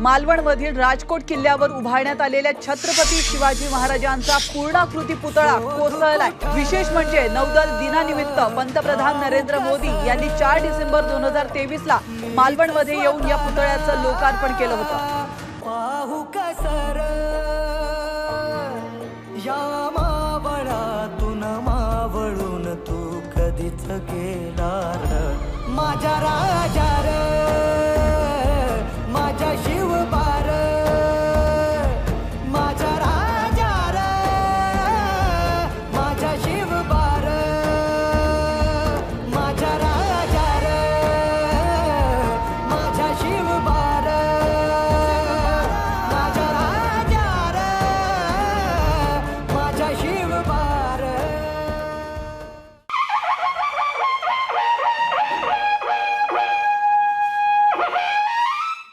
मालवणमधील राजकोट किल्ल्यावर उभारण्यात आलेल्या छत्रपती शिवाजी महाराजांचा पूर्णाकृती पुतळा कोसळला विशेष म्हणजे नौदल दिनानिमित्त पंतप्रधान नरेंद्र मोदी यांनी चार डिसेंबर दोन हजार तेवीस ला मालवणमध्ये येऊन या पुतळ्याचं लोकार्पण केलं होतं. तू कधीच गेला माझ्या